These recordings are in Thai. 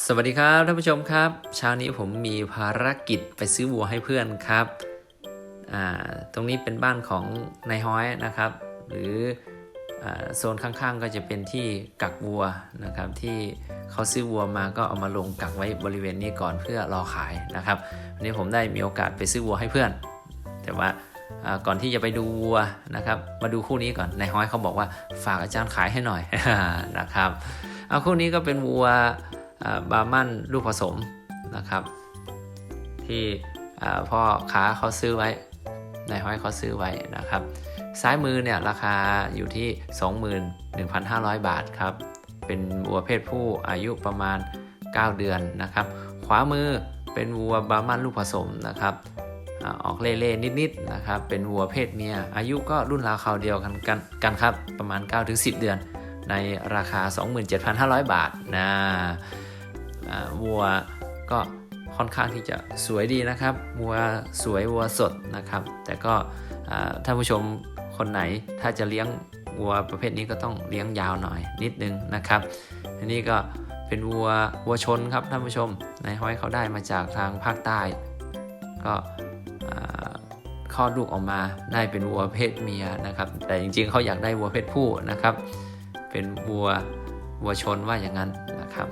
สวัสดีครับท่านผู้ชมครับ เช้านี้ผมมีภารกิจไปซื้อวัวให้เพื่อนครับ ตรงนี้เป็นบ้านของนายฮ้อยนะครับ หรือโซนข้างๆก็จะเป็นที่กักวัวนะครับ ที่เขาซื้อวัวมาก็เอามาลงกักไว้บริเวณนี้ก่อนเพื่อรอขายนะครับวันนี้ผมได้มีโอกาสไปซื้อวัวให้เพื่อน แต่ว่าก่อนที่จะไปดูวัวนะครับ มาดูคู่นี้ก่อนนายฮ้อยเขาบอกว่าฝากอาจารย์ขายให้หน่อยนะครับเอาคู่นี้ก็เป็นวัว บาร์มันลูกผสมนะครับ ที่พ่อค้าเขาซื้อไว้นายห้อยเขาซื้อไว้นะครับ ซ้ายมือเนี่ยราคาอยู่ที่ 21,500 บาทครับ เป็นวัวเพศผู้อายุประมาณ 9 เดือนนะครับ ขวามือเป็นวัวบาร์มันลูกผสมนะครับออกเล่ๆนิดๆนะครับ เป็นวัวเพศเมีย อายุก็รุ่นราวคราวเดียวกันกันกันครับ ประมาณ 9-10 เดือน ในราคา 27,500 บาทนะอ่า วัวก็ค่อนข้างที่จะสวยดีนะครับวัวสวยวัวสดนะครับ แต่ก็อ่าท่านผู้ชมคนไหนถ้าจะเลี้ยงวัวประเภทนี้ก็ต้องเลี้ยงยาวหน่อยนิดนึงนะครับอันนี้ก็เป็นวัววัวชนครับท่านผู้ชมในห้อยเขาได้มาจากทางภาคใต้ ก็คลอดลูกออกมาได้เป็นวัวเพศเมียนะครับ แต่จริงๆเขาอยากได้วัวเพศผู้นะครับ เป็นวัววัวชนว่าอย่างนั้นนะครับ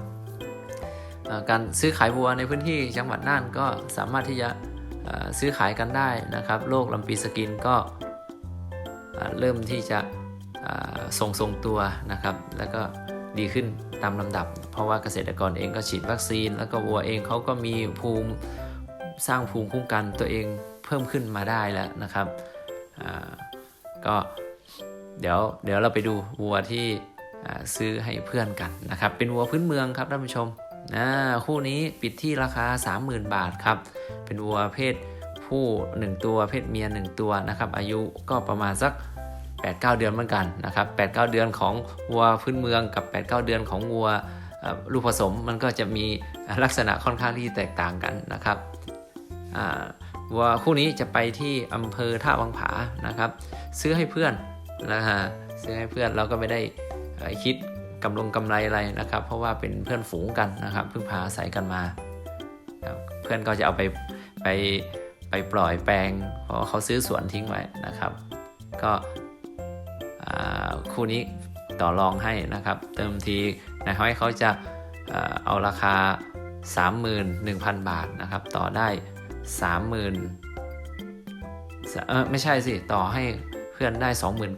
การซื้อขายวัวในพื้นที่จังหวัดน่านก็สามารถที่จะซื้อขายกันได้นะครับโรคลำปีสกินก็เริ่มที่จะทรงทรงตัวนะครับ แล้วก็ดีขึ้นตามลำดับ เพราะว่าเกษตรกรเองก็ฉีดวัคซีน แล้วก็วัวเองเขาก็มีภูมิสร้างภูมิคุ้มกันตัวเองเพิ่มขึ้นมาได้แล้วนะครับก็เดี๋ยวเดี๋ยวเราไปดูวัวที่ซื้อให้เพื่อนกันนะครับ เป็นวัวพื้นเมืองครับท่านผู้ชม อ่าคู่นี้ปิดที่ราคา 30,000 บาทครับ เป็นวัวเพศผู้ 1 ตัวเพศเมีย 1 ตัวนะครับ อายุก็ประมาณสัก 8-9 เดือนเหมือนกันนะครับ 8-9 เดือนของวัวพื้นเมืองกับ 8-9 เดือนของวัวลูกผสมมันก็จะมีลักษณะค่อนข้างที่แตกต่างกันนะครับวัวคู่นี้จะไปที่อำเภอท่าวังผานะครับ ซื้อให้เพื่อนนะฮะซื้อให้เพื่อนเราก็ไม่ได้คิด กำลงกำไรอะไรนะครับ เพราะว่าเป็นเพื่อนฝูงกันนะครับเพิ่งพาอาศัยกันมา เพื่อนก็จะเอาไปไปไปปล่อยแปลงเพราะเขาซื้อสวนทิ้งไว้นะครับ ก็คู่นี้ต่อรองให้นะครับ เติมทีนายห้เขาจะเอ่อเอาราคา 31,000 บาทนะครับ ต่อได้ 30,000เออไม่ใช่สิ ต่อให้ เพื่อนได้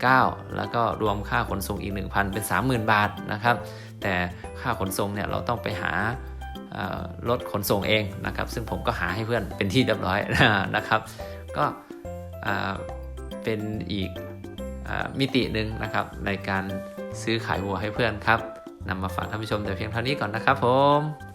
29,000 แล้วก็รวมค่าขนส่งอีก 1,000 เป็น 30,000 บาทนะครับ แต่ค่าขนส่งเนี่ยเราต้องไปหารถขนส่งเองนะครับ ซึ่งผมก็หาให้เพื่อนเป็นที่เรียบร้อยนะครับ ก็เป็นอีกอมิติหนึ่งนะครับ ในการซื้อขายวัวให้เพื่อนครับนำมาฝากท่านผู้ชมแต่เพียงเท่านี้ก่อนนะครับผม